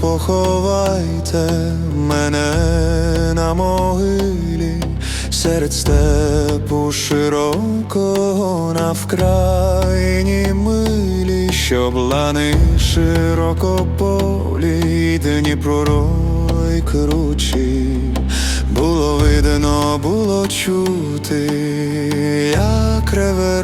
поховайте мене на могилі серед степу широкого на вкраїні милі, щоб лани широкополі, Дніпро й кручі. Було видно, було чути, як реве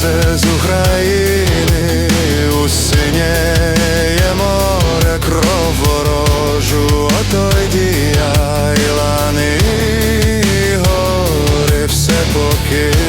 Сонце з України у море кров ворожу, той дія і лани і гори все поки.